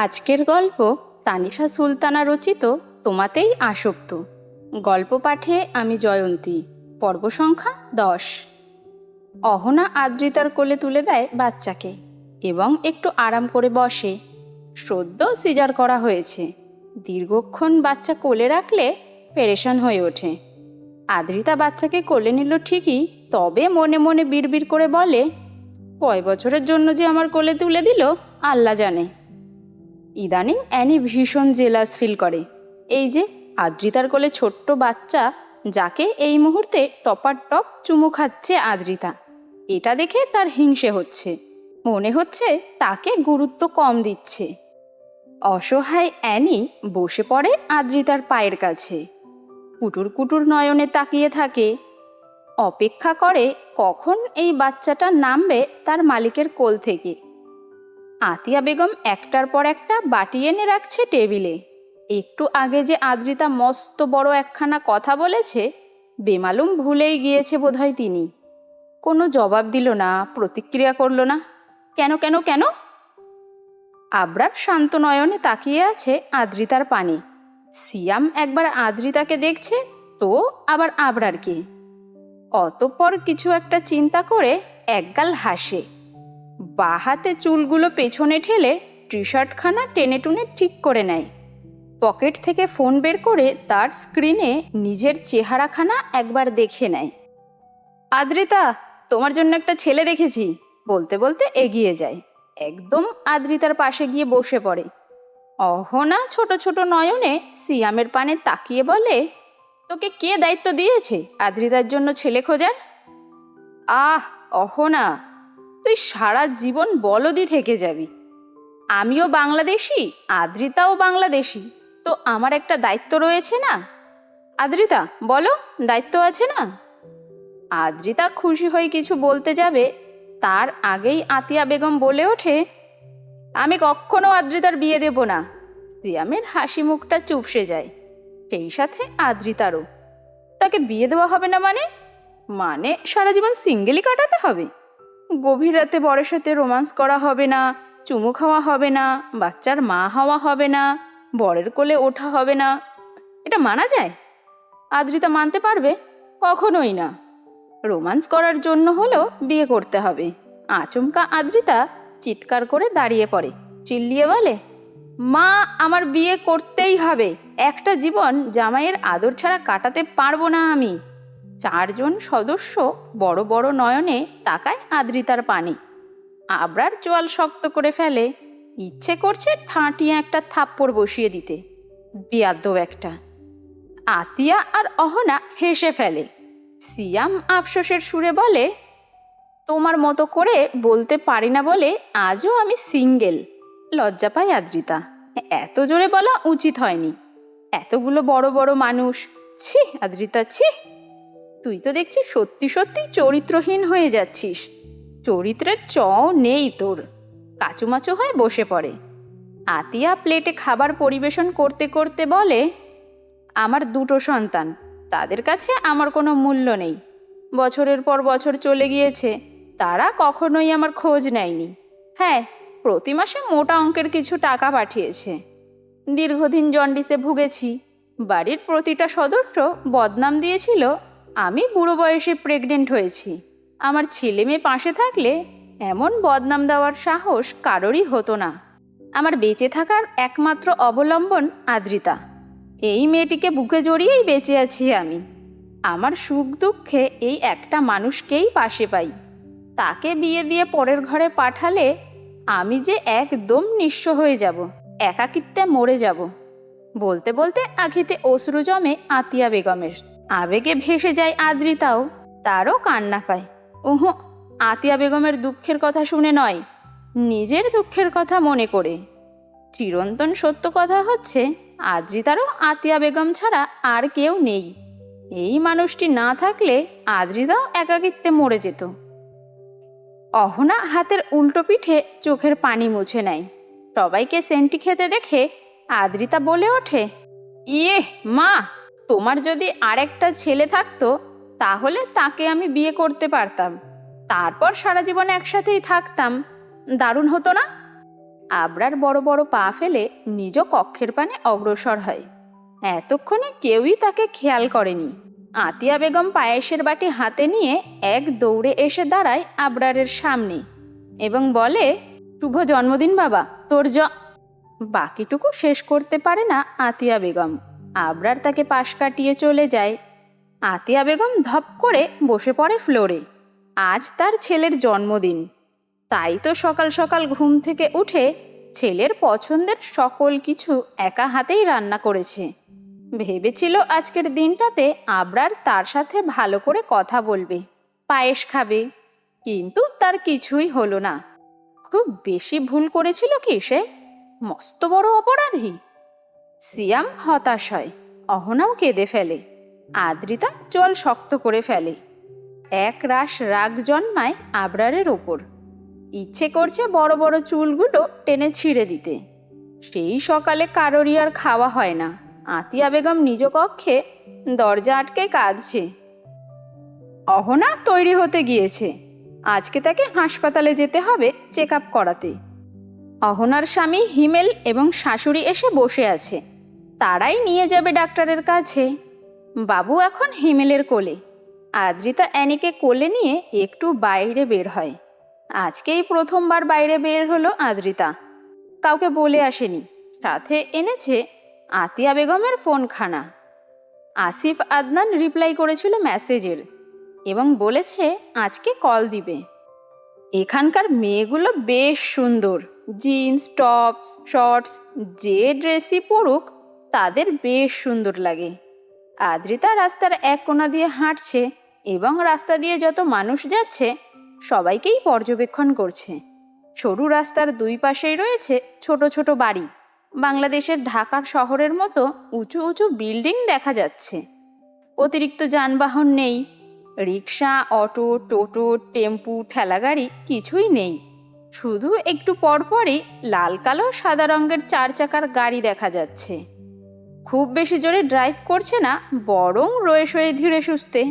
আজকের গল্প তানিশা সুলতানা রচিত, তোমাতেই আসক্ত। গল্প পাঠে আমি জয়ন্তী, পর্ব সংখ্যা দশ। অহনা আদ্রিতার কোলে তুলে দেয় বাচ্চাকে এবং একটু আরাম করে বসে। সদ্য সিজার করা হয়েছে। দীর্ঘক্ষণ বাচ্চা কোলে রাখলে পেরেশান হয়ে ওঠে। আদ্রিতা বাচ্চাকে কোলে নিল ঠিকই, তবে মনে মনে বিড়বিড় করে বলে, কয় বছরের জন্য যে আমার কোলে তুলে দিল, আল্লাহ জানে। ইদানিং অ্যানি ভীষণ জেলাস ফিল করে। এই যে, আদ্রিতার কোলে ছোট্ট বাচ্চা, যাকে এই মুহূর্তে টপার টপ চুমু খাচ্ছে আদ্রিতা। এটা দেখে তার হিংসে হচ্ছে। মনে হচ্ছে তাকে গুরুত্ব কম দিচ্ছে। অসহায় অ্যানি বসে পড়ে আদ্রিতার পায়ের কাছে। কুটুর কুটুর নয়নে তাকিয়ে থাকে। অপেক্ষা করে কখন এই বাচ্চাটা নামবে তার মালিকের কোল থেকে। আতিয়া বেগম একটার পর একটা বাটি এনে রাখছে টেবিলে। একটু আগে যে আদ্রিতা মস্ত বড় একখানা কথা বলেছে, বেমালুম ভুলেই গিয়েছে বোধহয় তিনি। কোনো জবাব দিল না, প্রতিক্রিয়া করল না, কেন কেন কেন? আবরার শান্ত নয়নে তাকিয়ে আছে আদ্রিতার পানে। সিয়াম একবার আদ্রিতাকে দেখছে, তো আবার আবরারকে। অতঃপর কিছু একটা চিন্তা করে একগাল হাসে। বা হাতে চুলগুলো পেছনে ঠেলে টি শার্টখানা টেনে টুনে ঠিক করে নেয়। পকেট থেকে ফোন বের করে তার স্ক্রিনে নিজের চেহারাখানা একবার দেখে নেয়। আদ্রিতা, তোমার জন্য একটা ছেলে দেখেছি। বলতে বলতে এগিয়ে যায়। একদম আদ্রিতার পাশে গিয়ে বসে পড়ে। অহনা ছোট ছোট নয়নে সিয়ামের পানে তাকিয়ে বলে, তোকে কে দায়িত্ব দিয়েছে আদ্রিতার জন্য ছেলে খোঁজার? আহ, অহনা তুই সারা জীবন বলদি থেকে যাবি। আমিও বাংলাদেশি, আদ্রিতাও বাংলাদেশি। তো আমার একটা দায়িত্ব রয়েছে না? আদ্রিতা, বলো, দায়িত্ব আছে না? আদ্রিতা খুশি হয়ে কিছু বলতে যাবে, তার আগেই আতিয়া বেগম বলে ওঠে, আমি কখনো আদ্রিতার বিয়ে দেব না। সিয়ামের হাসি মুখটা চুপসে যায়, সেই সাথে আদ্রিতারও। তাকে বিয়ে দেওয়া হবে না মানে? মানে সারা জীবন সিঙ্গেলই কাটাতে হবে? গভীর রাতে বরের সাথে রোমান্স করা হবে না, চুমু খাওয়া হবে না, বাচ্চার মা হওয়া হবে না, বরের কোলে ওঠা হবে না। এটা মানা যায়? আদ্রিতা মানতে পারবে? কখনোই না। রোমান্স করার জন্য হলেও বিয়ে করতে হবে। আচমকা আদ্রিতা চিৎকার করে দাঁড়িয়ে পড়ে। চিল্লিয়ে বলে, মা, আমার বিয়ে করতেই হবে। একটা জীবন জামাইয়ের আদর ছাড়া কাটাতে পারব না আমি। চারজন সদস্য বড় বড় নয়নে তাকায় আদ্রিতার পানে। আবরার চোয়াল শক্ত করে ফেলে। ইচ্ছে করছে ঠাঁটিয়ে একটা থাপ্পড় বসিয়ে দিতে। বিয়াদ্দব একটা। আতিয়া আর অহনা হেসে ফেলে। সিয়াম আফসোসের সুরে বলে, তোমার মতো করে বলতে পারি না বলে আজও আমি সিঙ্গেল। লজ্জা পাই আদ্রিতা। এত জোরে বলা উচিত হয়নি। এতগুলো বড় বড় মানুষ। ছি আদ্রিতা, ছি। তুই তো দেখছি সত্যি সত্যি চরিত্রহীন হয়ে যাচ্ছিস। চরিত্রের চ নেই তোর। কাচুমাচু হয়ে বসে পড়ে। আতিয়া প্লেটে খাবার পরিবেশন করতে করতে বলে, আমার দুটো সন্তান, তাদের কাছে আমার কোনো মূল্য নেই। বছরের পর বছর চলে গিয়েছে, তারা কখনোই আমার খোঁজ নেয়নি। হ্যাঁ প্রতি মাসে মোটা অঙ্কের কিছু টাকা পাঠিয়েছে। দীর্ঘদিন জন্ডিসে ভুগেছি। বাড়ির প্রতিটা সদস্য বদনাম দিয়েছিল আমি বুড়ো বয়সে প্রেগনেন্ট হয়েছি। আমার ছেলে মেয়ে পাশে থাকলে এমন বদনাম দেওয়ার সাহস কারোরই হতো না। আমার বেঁচে থাকার একমাত্র অবলম্বন আদ্রিতা। এই মেয়েটিকে বুকে জড়িয়েই বেঁচে আছি আমি। আমার সুখ দুঃখে এই একটা মানুষকেই পাশে পাই। তাকে বিয়ে দিয়ে পরের ঘরে পাঠালে আমি যে একদম নিঃস্ব হয়ে যাব, একাকিত্বে মরে যাব। বলতে বলতে আখিতে অশ্রু জমে আতিয়া বেগমের। আবেগে ভেসে যায় আদ্রিতাও, তারও কান্না পায়। উহ আতিয়া বেগমের দুঃখের কথা শুনে নয়, নিজের দুঃখের কথা মনে করে। চিরন্তন সত্য কথা হচ্ছে, আদ্রিতারও আতিয়া বেগম ছাড়া আর কেউ নেই। এই মানুষটি না থাকলে আদ্রিতাও একাকিত্বে মরে যেত। অহনা হাতের উল্টো পিঠে চোখের পানি মুছে নেয়। সবাইকে সেন্টি খেতে দেখে আদ্রিতা বলে ওঠে ইয়ে মা তোমার যদি আরেকটা ছেলে থাকতো, তাহলে তাকে আমি বিয়ে করতে পারতাম। তারপর সারা জীবন একসাথেই থাকতাম। দারুণ হতো না? আবরার বড় বড় পা ফেলে নিজ কক্ষের পানে অগ্রসর হয়। এতক্ষণে কেউই তাকে খেয়াল করেনি। আতিয়া বেগম পায়েসের বাটি হাতে নিয়ে এক দৌড়ে এসে দাঁড়ায় আবরারের সামনে এবং বলে, শুভ জন্মদিন বাবা, তোর জ বাকিটুকু শেষ করতে পারে না আতিয়া বেগম। আবরার তাকে পাশ কাটিয়ে চলে যায়। আতিয়া বেগম ধপ করে বসে পড়ে ফ্লোরে। আজ তার ছেলের জন্মদিন। তাই তো সকাল সকাল ঘুম থেকে উঠে ছেলের পছন্দের সকল কিছু একা হাতেই রান্না করেছে। ভেবেছিল আজকের দিনটাতে আবরার তার সাথে ভালো করে কথা বলবে, পায়েস খাবে, কিন্তু তার কিছুই হলো না। খুব বেশি ভুল করেছিল কি সে? মস্ত বড় অপরাধী! সিয়াম হতাশ হয়, অহনাও কেঁদে ফেলে। আদ্রিতা জল শক্ত করে ফেলে। এক রাশ রাগ জন্মায় আবরারের ওপর। ইচ্ছে করছে বড় বড় চুলগুলো টেনে ছিঁড়ে দিতে। সেই সকালে কারোরই আর খাওয়া হয় না। আতিয়া বেগম নিজ কক্ষে দরজা আটকে কাঁদছে। অহনা তৈরি হতে গিয়েছে। আজকে তাকে হাসপাতালে যেতে হবে চেক আপ করাতে। অহনার স্বামী হিমেল এবং শাশুড়ি এসে বসে আছে। তারাই নিয়ে যাবে ডাক্তারের কাছে। বাবু এখন হিমেলের কোলে। আদ্রিতা অ্যানিকে কোলে নিয়ে একটু বাইরে বের হয়। আজকেই প্রথমবার বাইরে বের হলো আদ্রিতা। কাউকে বলে আসেনি। সাথে এনেছে আতিয়া বেগমের ফোনখানা। আসিফ আদনান রিপ্লাই করেছিল মেসেজের এবং বলেছে আজকে কল দিবে। এখানকার মেয়েগুলো বেশ সুন্দর। জিন্স, টপস, শর্টস, যে ড্রেসই পরুক তাদের বেশ সুন্দর লাগে। আদ্রিতা রাস্তার এক কোণা দিয়ে হাঁটছে এবং রাস্তা দিয়ে যত মানুষ যাচ্ছে, সবাইকেই পর্যবেক্ষণ করছে। সরু রাস্তার দুই পাশেই রয়েছে ছোট ছোট বাড়ি। বাংলাদেশের ঢাকার শহরের মতো উঁচু উঁচু বিল্ডিং দেখা যাচ্ছে। অতিরিক্ত যানবাহন নেই। রিক্সা অটো, টোটো, টেম্পু, ঠেলাগাড়ি কিছুই নেই। শুধু একটু পরপরই লাল কালো সাদা রঙের চার চাকার গাড়ি দেখা যাচ্ছে। খুব বেশি জোরে ড্রাইভ করছে না, বরং রয়ে সয়ে ধীরে সুস্থে।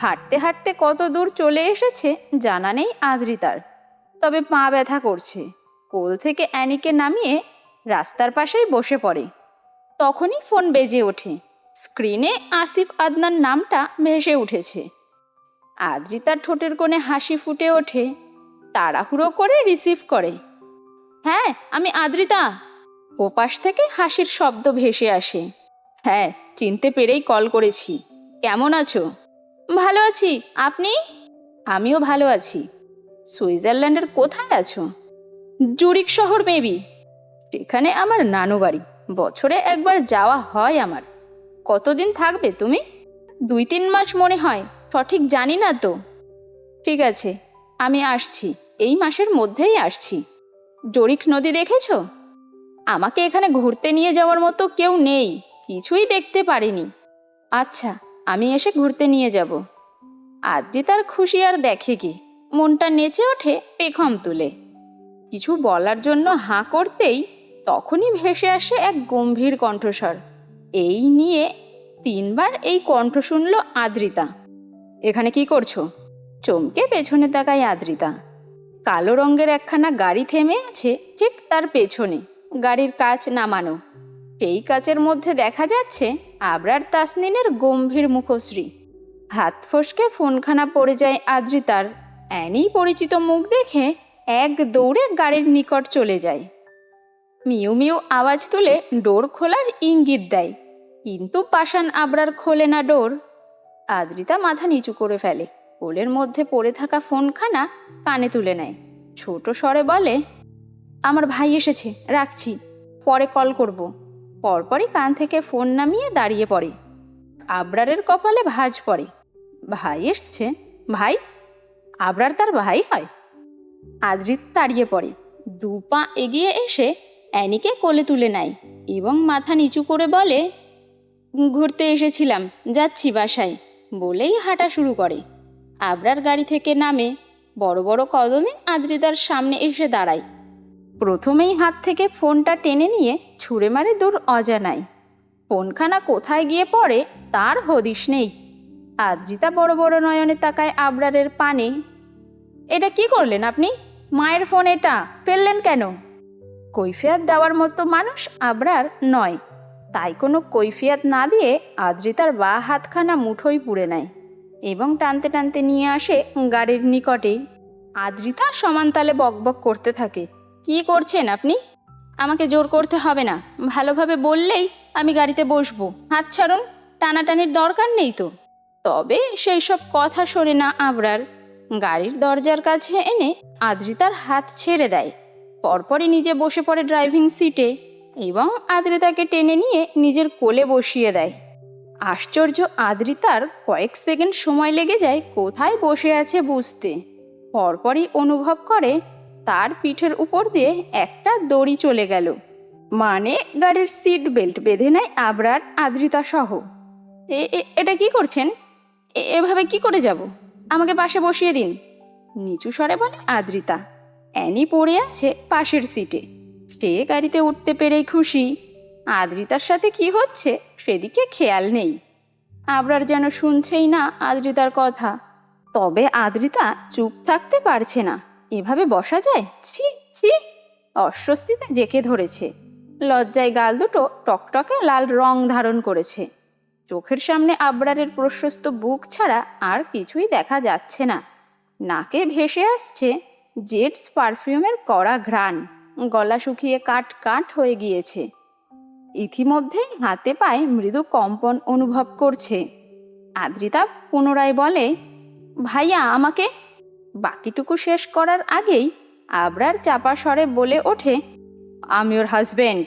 হাঁটতে হাঁটতে কত দূর চলে এসেছে জানা নেই আদ্রিতার। তবে পা ব্যথা করছে। কোল থেকে অ্যানিকে নামিয়ে রাস্তার পাশেই বসে পড়ে। তখনই ফোন বেজে ওঠে। স্ক্রিনে আসিফ আদনান নামটা ভেসে উঠেছে। আদ্রিতার ঠোঁটের কোণে হাসি ফুটে ওঠে। তাড়াহুড়ো করে রিসিভ করে। হ্যাঁ আমি আদ্রিতা। ওপাশ থেকে হাসির শব্দ ভেসে আসে। হ্যাঁ চিনতে পেরেই কল করেছি। কেমন আছো? ভালো আছি। আপনি? আমিও ভালো আছি। সুইজারল্যান্ডের কোথায় আছো? জুরিক শহর মেবি সেখানে আমার নানু বাড়ি। বছরে একবার যাওয়া হয় আমার। কতদিন থাকবে তুমি? দুই তিন মাস মনে হয়। সঠিক জানি না তো। ঠিক আছে, আমি আসছি। এই মাসের মধ্যেই আসছি। জরিক নদী দেখেছ? আমাকে এখানে ঘুরতে নিয়ে যাওয়ার মতো কেউ নেই, কিছুই দেখতে পারিনি। আচ্ছা আমি এসে ঘুরতে নিয়ে যাব। আদ্রিতার খুশি আর দেখে কি, মনটা নেচে ওঠে পেখম তুলে। কিছু বলার জন্য হাঁ করতেই তখনই ভেসে আসে এক গম্ভীর কণ্ঠস্বর। এই নিয়ে তিনবার এই কণ্ঠ শুনল আদ্রিতা। এখানে কি করছ? চমকে পেছনে তাকায় আদ্রিতা। কালো রঙের একখানা গাড়ি থেমে আছে ঠিক তার পেছনে। গাড়ির কাচ নামানো। সেই কাচের মধ্যে দেখা যাচ্ছে আবরার তাসনিনের গম্ভীর মুখশ্রী। হাত ফসকে ফোনখানা পড়ে যায় আদ্রিতার। অ্যানি পরিচিত মুখ দেখে এক দৌড়ে গাড়ির নিকট চলে যায়। মিউ মিউ আওয়াজ তুলে ডোর খোলার ইঙ্গিত দেয়, কিন্তু পাষাণ আবরার খোলে না ডোর। আদ্রিতা মাথা নিচু করে ফেলে, কোলের মধ্যে পড়ে থাকা ফোনখানা কানে তুলে নেয়। ছোট স্বরে বলে আমার ভাই এসেছে, রাখছি। পরে কল করব। পরপরই কান থেকে ফোন নামিয়ে দাঁড়িয়ে পড়ে। আবরারের কপালে ভাঁজ পড়ে। ভাই এসেছে। ভাই, আবরার তার ভাই হয়। আদ্রিত দাঁড়িয়ে পড়ে। দু পা এগিয়ে এসে অ্যানিকে কোলে তুলে নেয় এবং মাথা নিচু করে বলে, ঘুরতে এসেছিলাম, যাচ্ছি বাসায়। বলেই হাঁটা শুরু করে। আবরার গাড়ি থেকে নামে বড় বড় কদমে আদ্রিতার সামনে এসে দাঁড়ায়। প্রথমেই হাত থেকে ফোনটা টেনে নিয়ে ছুঁড়ে মারে দূর অজানায় ফোনখানা কোথায় গিয়ে পড়ে তার হদিস নেই। আদ্রিতা বড় বড় নয়নে তাকায় আবরারের পানে। এটা কি করলেন আপনি? মায়ের ফোন এটা? ফেললেন কেন? কৈফিয়াত দেওয়ার মতো মানুষ আবরার নয়। তাই কোনো কৈফিয়াত না দিয়ে আদ্রিতার বা হাতখানা মুঠোই পুড়ে নেয় এবং টানতে টানতে নিয়ে আসে গাড়ির নিকটে আদ্রিতা সমান তালে বকবক করতে থাকে। কি করছেন আপনি? আমাকে জোর করতে হবে না। ভালোভাবে বললেই আমি গাড়িতে বসবো। হাত ছাড়ুন, টানাটানির দরকার নেই তো। তবে সেই সব কথা শোনে না আবরার। গাড়ির দরজার কাছে এনে আদ্রিতার হাত ছেড়ে দেয়। পরপরই নিজে বসে পড়ে ড্রাইভিং সিটে এবং আদ্রিতাকে টেনে নিয়ে নিজের কোলে বসিয়ে দেয়। আশ্চর্য আদ্রিতার কয়েক সেকেন্ড সময় লেগে যায় কোথায় বসে আছে বুঝতে। পরপরই অনুভব করে তার পিঠের উপর দিয়ে একটা দড়ি চলে গেল। মানে গাড়ির সিট বেল্ট বেঁধে নেয় আবরার, আদ্রিতা সহ। এটা কি করছেন? এভাবে কি করে যাব? আমাকে পাশে বসিয়ে দিন। নিচু স্বরে বলে আদ্রিতা, অ্যানি পড়ে আছে পাশের সিটে সে গাড়িতে উঠতে পেরেই খুশি। আদ্রিতার সাথে কি হচ্ছে সেদিকে খেয়াল নেই। আবরার যেন শুনছেই না আদ্রিতার কথা। তবে আদ্রিতা চুপ থাকতে পারছে না। এভাবে বসা যায়? ছি ছি। অস্বস্তিতে জেকে ধরেছে। লজ্জায় গাল দুটো টকটকে লাল রং ধারণ করেছে। চোখের সামনে আবরারের প্রশস্ত বুক ছাড়া আর কিছুই দেখা যাচ্ছে না। নাকে ভেসে আসছে জেটস পারফিউমের কড়া ঘ্রাণ। গলা শুকিয়ে কাট কাট হয়ে গিয়েছে। ইতিমধ্যে হাতে পায়ে মৃদু কম্পন অনুভব করছে। আদ্রিতা পুনরায় বলে, ভাইয়া, আমাকে বাকিটুকু শেষ করার আগেই আবরার চাপা স্বরে বলে ওঠে আমি ওর হাজবেন্ড